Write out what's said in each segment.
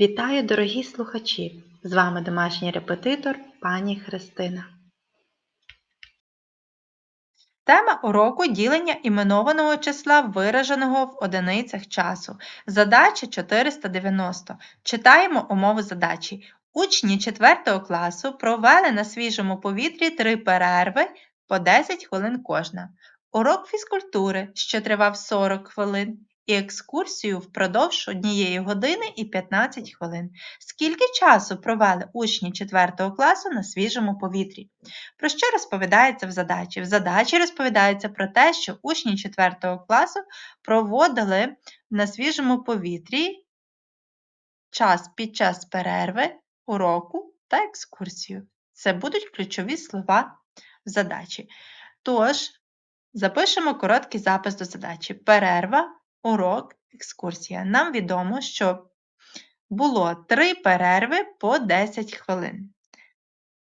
Вітаю, дорогі слухачі! З вами домашній репетитор пані Христина. Тема уроку ділення іменованого числа, вираженого в одиницях часу. Задача 490. Читаємо умови задачі. Учні 4 класу провели на свіжому повітрі три перерви по 10 хвилин кожна. Урок фізкультури, що тривав 40 хвилин, і екскурсію впродовж однієї години і 15 хвилин. Скільки часу провели учні 4 класу на свіжому повітрі? Про що розповідається в задачі? В задачі розповідається про те, що учні 4 класу проводили на свіжому повітрі час під час перерви, уроку та екскурсію. Це будуть ключові слова в задачі. Тож, запишемо короткий запис до задачі. Перерва, урок, екскурсія. Нам відомо, що було три перерви по 10 хвилин.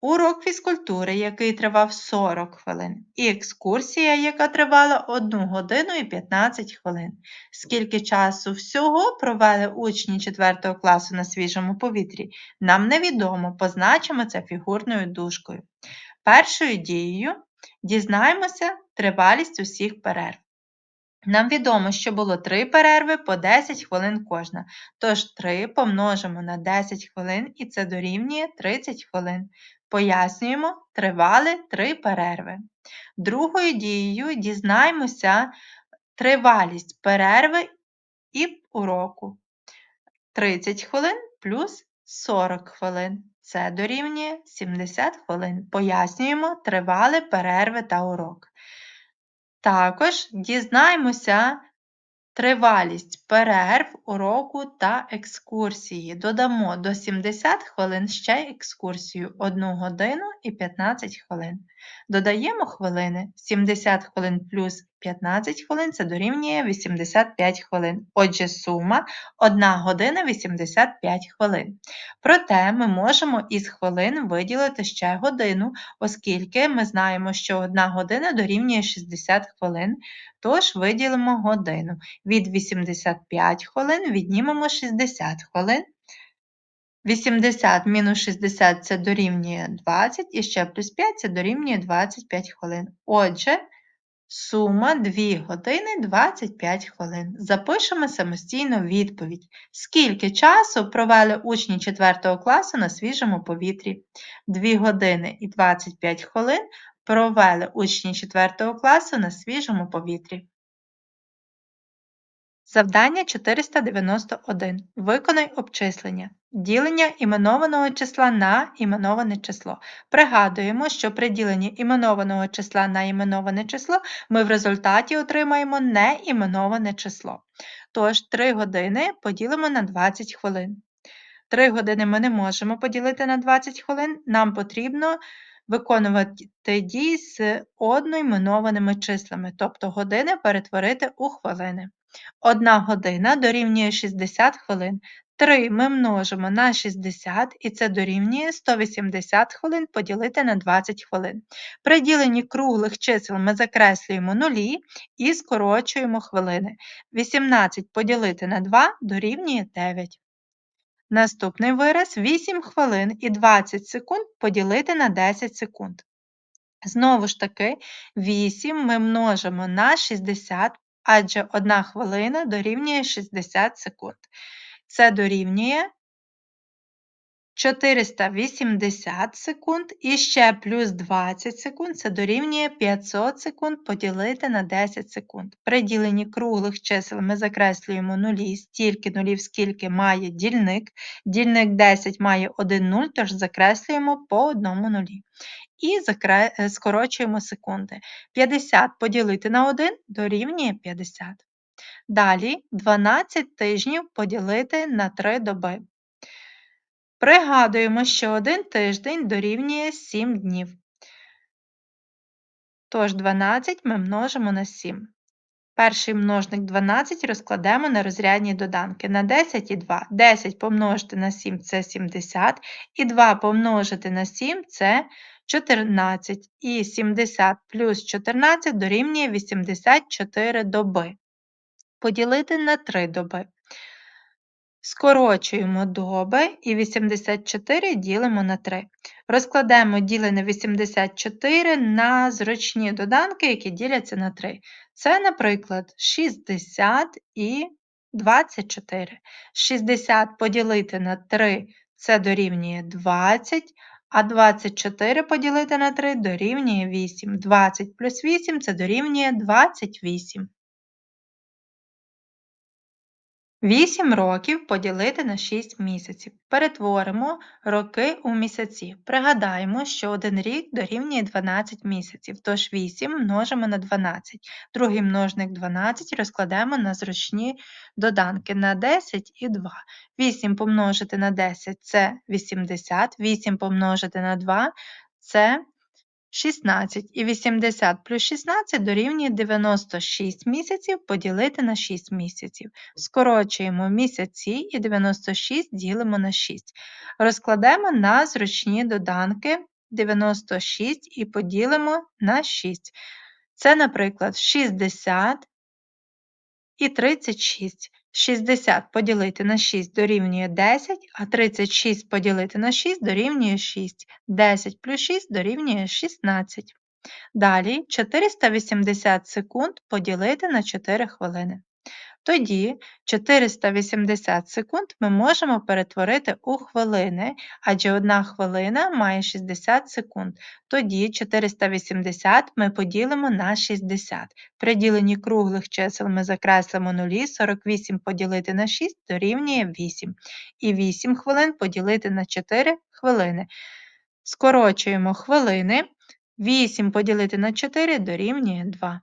Урок фізкультури, який тривав 40 хвилин, і екскурсія, яка тривала 1 годину і 15 хвилин. Скільки часу всього провели учні 4 класу на свіжому повітрі, нам невідомо, позначимо це фігурною дужкою. Першою дією дізнаємося тривалість усіх перерв. Нам відомо, що було 3 перерви по 10 хвилин кожна. Тож 3 помножимо на 10 хвилин і це дорівнює 30 хвилин. Пояснюємо, тривали 3 перерви. Другою дією дізнаємося тривалість перерви і уроку. 30 хвилин плюс 40 хвилин. Це дорівнює 70 хвилин. Пояснюємо, тривали перерви та урок. Також дізнаємося тривалість перерв, уроку та екскурсії. Додамо до 70 хвилин ще екскурсію 1 годину і 15 хвилин. Додаємо хвилини 70 хвилин плюс 15 хвилин це дорівнює 85 хвилин. Отже, сума 1 година 85 хвилин. Проте ми можемо із хвилин виділити ще годину, оскільки ми знаємо, що 1 година дорівнює 60 хвилин, тож виділимо годину. Від 85 хвилин віднімемо 60 хвилин. 80 мінус 60 це дорівнює 20, і ще плюс 5 це дорівнює 25 хвилин. Отже, сума 2 години 25 хвилин. Запишемо самостійно відповідь. Скільки часу провели учні 4 класу на свіжому повітрі? 2 години і 25 хвилин провели учні 4 класу на свіжому повітрі. Завдання 491. Виконай обчислення. Ділення іменованого числа на іменоване число. Пригадуємо, що при діленні іменованого числа на іменоване число ми в результаті отримаємо неіменоване число. Тож 3 години поділимо на 20 хвилин. 3 години ми не можемо поділити на 20 хвилин, нам потрібно виконувати дії з одноіменованими числами, тобто години перетворити у хвилини. 1 година дорівнює 60 хвилин. 3 ми множимо на 60, і це дорівнює 180 хвилин поділити на 20 хвилин. При діленні круглих чисел ми закреслюємо нулі і скорочуємо хвилини. 18 поділити на 2 дорівнює 9. Наступний вираз 8 хвилин і 20 секунд поділити на 10 секунд. Знову ж таки, 8 ми множимо на 60, адже 1 хвилина дорівнює 60 секунд. Це дорівнює 480 секунд і ще плюс 20 секунд це дорівнює 500 секунд поділити на 10 секунд. При діленні круглих чисел ми закреслюємо нулі, стільки нулів, скільки має дільник. Дільник 10 має 1 нуль, тож закреслюємо по одному нулі. І. Е, скорочуємо секунди. 50 поділити на 1 дорівнює 50. Далі 12 тижнів поділити на 3 доби. Пригадуємо, що один тиждень дорівнює 7 днів. Тож 12 ми множимо на 7. Перший множник 12 розкладемо на розрядні доданки на 10 і 2. 10 помножити на 7 це 70, і 2 помножити на 7 це 14. І 70 плюс 14 дорівнює 84 доби. Поділити на 3 доби. Скорочуємо доби і 84 ділимо на 3. Розкладемо ділене 84 на зручні доданки, які діляться на 3. Це, наприклад, 60 і 24. 60 поділити на 3 це дорівнює 20, а 24 поділити на 3 дорівнює 8. 20 плюс 8 це дорівнює 28. 8 років поділити на 6 місяців. Перетворимо роки у місяці. Пригадаємо, що один рік дорівнює 12 місяців, тож 8 множимо на 12. Другий множник 12 розкладемо на зручні доданки на 10 і 2. 8 помножити на 10 це 80, 8 помножити на 2 це 16 і 80 плюс 16 дорівнює 96 місяців поділити на 6 місяців. Скорочуємо місяці і 96 ділимо на 6. Розкладемо на зручні доданки 96 і поділимо на 6. Це, наприклад, 60 і 36. 60 поділити на 6 дорівнює 10, а 36 поділити на 6 дорівнює 6. 10 плюс 6 дорівнює 16. Далі 480 секунд поділити на 4 хвилини. Тоді 480 секунд ми можемо перетворити у хвилини, адже 1 хвилина має 60 секунд. Тоді 480 ми поділимо на 60. При діленні круглих чисел ми закреслимо нулі, 48 поділити на 6 дорівнює 8. І 8 хвилин поділити на 4 хвилини. Скорочуємо хвилини. 8 поділити на 4 дорівнює 2.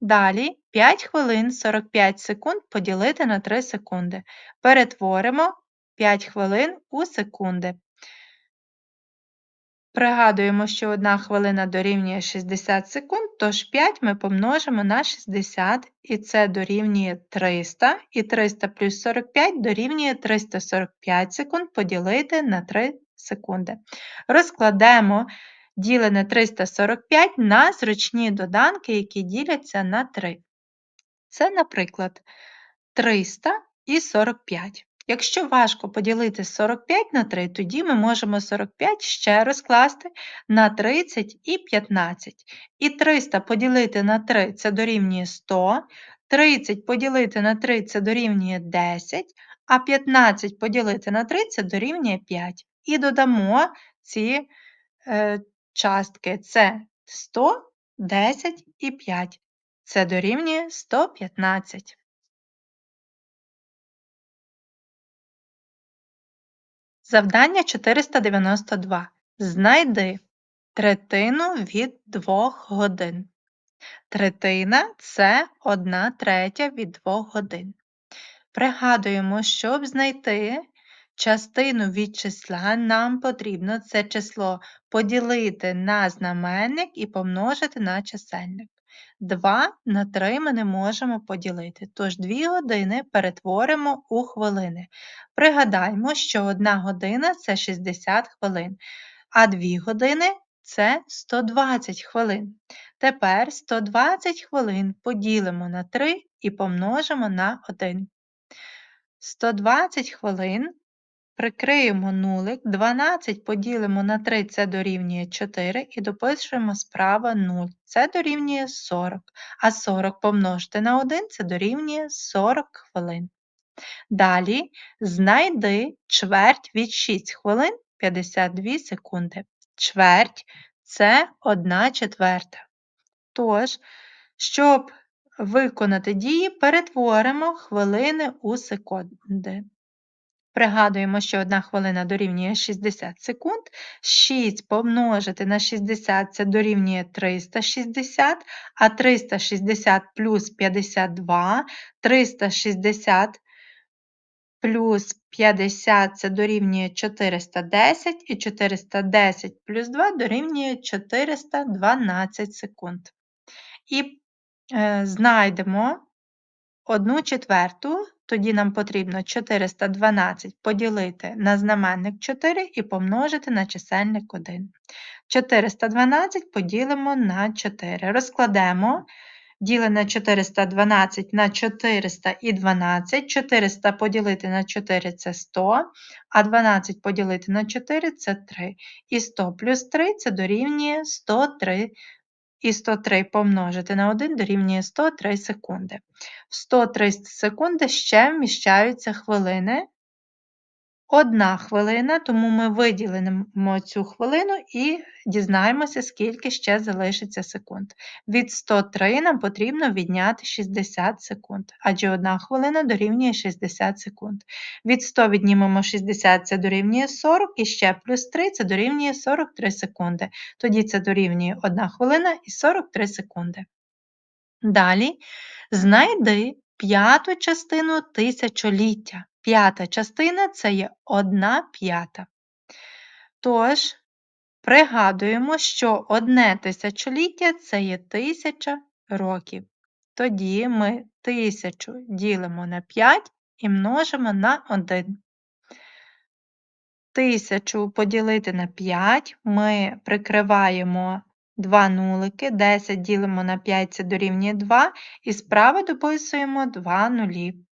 Далі 5 хвилин 45 секунд поділити на 3 секунди. Перетворимо 5 хвилин у секунди. Пригадуємо, що 1 хвилина дорівнює 60 секунд, тож 5 ми помножимо на 60, і це дорівнює 300, і 300 плюс 45 дорівнює 345 секунд поділити на 3 секунди. Розкладемо ділене 345 на зручні доданки, які діляться на 3. Це, наприклад, 300 і 45. Якщо важко поділити 45 на 3, тоді ми можемо 45 ще розкласти на 30 і 15. І 300 поділити на 3 це дорівнює 100, 30 поділити на 3 це дорівнює 10, а 15 поділити на 3 це дорівнює 5. І додамо ці е, частки це 100, 10 і 5. Це дорівнює 115. Завдання 492. Знайди третину від 2 годин. Третина це 1 третя від 2 годин. Пригадуємо, щоб знайти частину від числа, нам потрібно це число поділити на знаменник і помножити на чисельник. 2 на 3 ми не можемо поділити, тож 2 години перетворимо у хвилини. Пригадаймо, що 1 година це 60 хвилин, а 2 години це 120 хвилин. Тепер 120 хвилин поділимо на 3 і помножимо на 1. 120 хвилин Прикриємо нулик, 12 поділимо на 3, це дорівнює 4, і допишемо справа 0, це дорівнює 40, а 40 помножити на 1 це дорівнює 40 хвилин. Далі знайди чверть від 6 хвилин 52 секунди. Чверть це 1 четверта. Тож, щоб виконати дії, перетворимо хвилини у секунди. Пригадуємо, що 1 хвилина дорівнює 60 секунд. 6 помножити на 60 це дорівнює 360, а 360 плюс 52, 360 плюс 50 це дорівнює 410, і 410 плюс 2 дорівнює 412 секунд. І е, знайдемо 1 четверту тоді нам потрібно 412 поділити на знаменник 4 і помножити на чисельник 1. 412 поділимо на 4. Розкладемо Ділене 412 на 400 і 12. 400 поділити на 4 це 100, а 12 поділити на 4 це 3. І 100 плюс 3 це дорівнює 103. І 103 помножити на 1 дорівнює 103 секунди. В 103 секунди ще вміщаються хвилини. Одна хвилина, тому ми виділимо цю хвилину і дізнаємося, скільки ще залишиться секунд. Від 103 нам потрібно відняти 60 секунд, адже одна хвилина дорівнює 60 секунд. Від 100 віднімемо 60, це дорівнює 40, і ще плюс 3 це дорівнює 43 секунди. Тоді це дорівнює 1 хвилина і 43 секунди. Далі знайди п'яту частину тисячоліття. П'ята частина це є одна п'ята. Тож, пригадуємо, що одне тисячоліття це є тисяча років. Тоді ми тисячу ділимо на 5 і множимо на 1. Тисячу поділити на 5 ми прикриваємо 2 нулики, 10 ділимо на 5 це дорівнює 2, і справа дописуємо 2 нулі.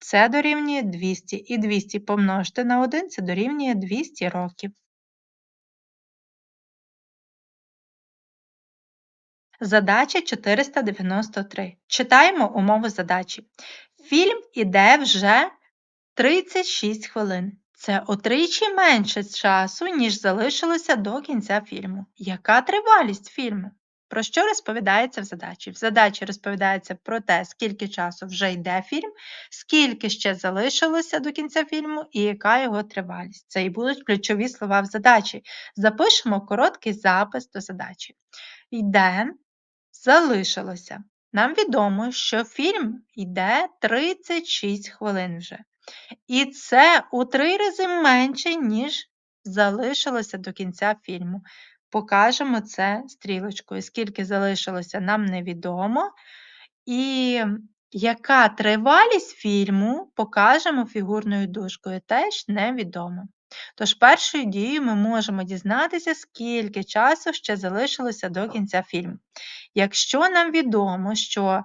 Це дорівнює 200, і 200 помножити на 1 це дорівнює 200 років. Задача 493. Читаємо умову задачі. Фільм іде вже 36 хвилин. Це утричі менше часу, ніж залишилося до кінця фільму. Яка тривалість фільму? Про що розповідається в задачі? В задачі розповідається про те, скільки часу вже йде фільм, скільки ще залишилося до кінця фільму і яка його тривалість. Це і будуть ключові слова в задачі. Запишемо короткий запис до задачі. Йде, залишилося. Нам відомо, що фільм йде 36 хвилин вже. І це у три рази менше, ніж залишилося до кінця фільму. Покажемо це стрілочкою. Скільки залишилося, нам невідомо. І яка тривалість фільму покажемо фігурною дужкою, теж невідомо. Тож першою дією ми можемо дізнатися, скільки часу ще залишилося до кінця фільму. Якщо нам відомо, що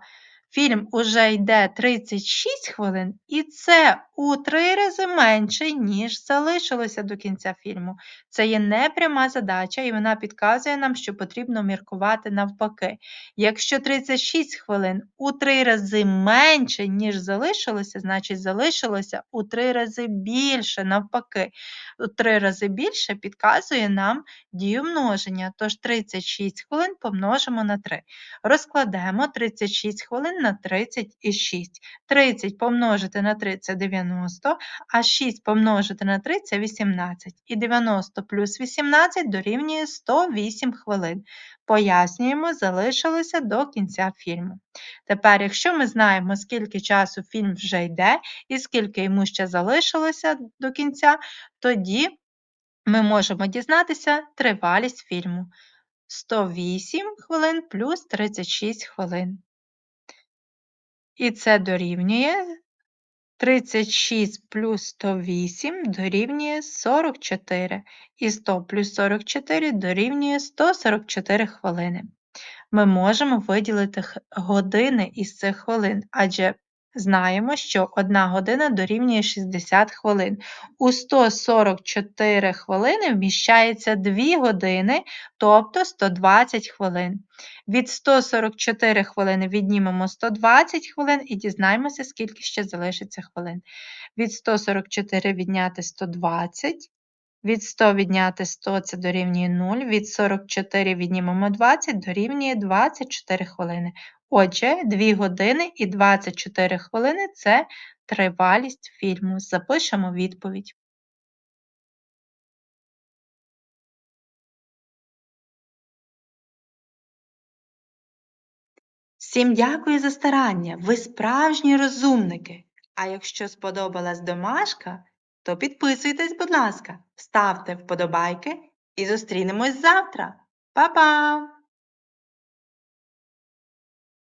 Фільм уже йде 36 хвилин, і це у три рази менше, ніж залишилося до кінця фільму. Це є непряма задача, і вона підказує нам, що потрібно міркувати навпаки. Якщо 36 хвилин у три рази менше, ніж залишилося, значить залишилося у три рази більше, навпаки. У три рази більше підказує нам дію множення. Тож 36 хвилин помножимо на 3. Розкладемо 36 хвилин на 36. 30 помножити на 3 це 90, а 6 помножити на 3 це 18. І 90 плюс 18 дорівнює 108 хвилин. Пояснюємо, залишилося до кінця фільму. Тепер, якщо ми знаємо, скільки часу фільм вже йде і скільки йому ще залишилося до кінця, тоді ми можемо дізнатися тривалість фільму. 108 хвилин плюс 36 хвилин. І це дорівнює 36 плюс 108 дорівнює 44. І 100 плюс 44 дорівнює 144 хвилини. Ми можемо виділити години із цих хвилин, адже Знаємо, що 1 година дорівнює 60 хвилин. У 144 хвилини вміщається 2 години, тобто 120 хвилин. Від 144 хвилини віднімемо 120 хвилин і дізнаємося, скільки ще залишиться хвилин. Від 144 відняти 120. Від 100 відняти 100 це дорівнює 0, від 44 віднімемо 20 дорівнює 24 хвилини. Отже, 2 години і 24 хвилини це тривалість фільму. Запишемо відповідь. Всім дякую за старання. Ви справжні розумники. А якщо сподобалась домашка, то підписуйтесь, будь ласка, ставте вподобайки і зустрінемось завтра. Па-па!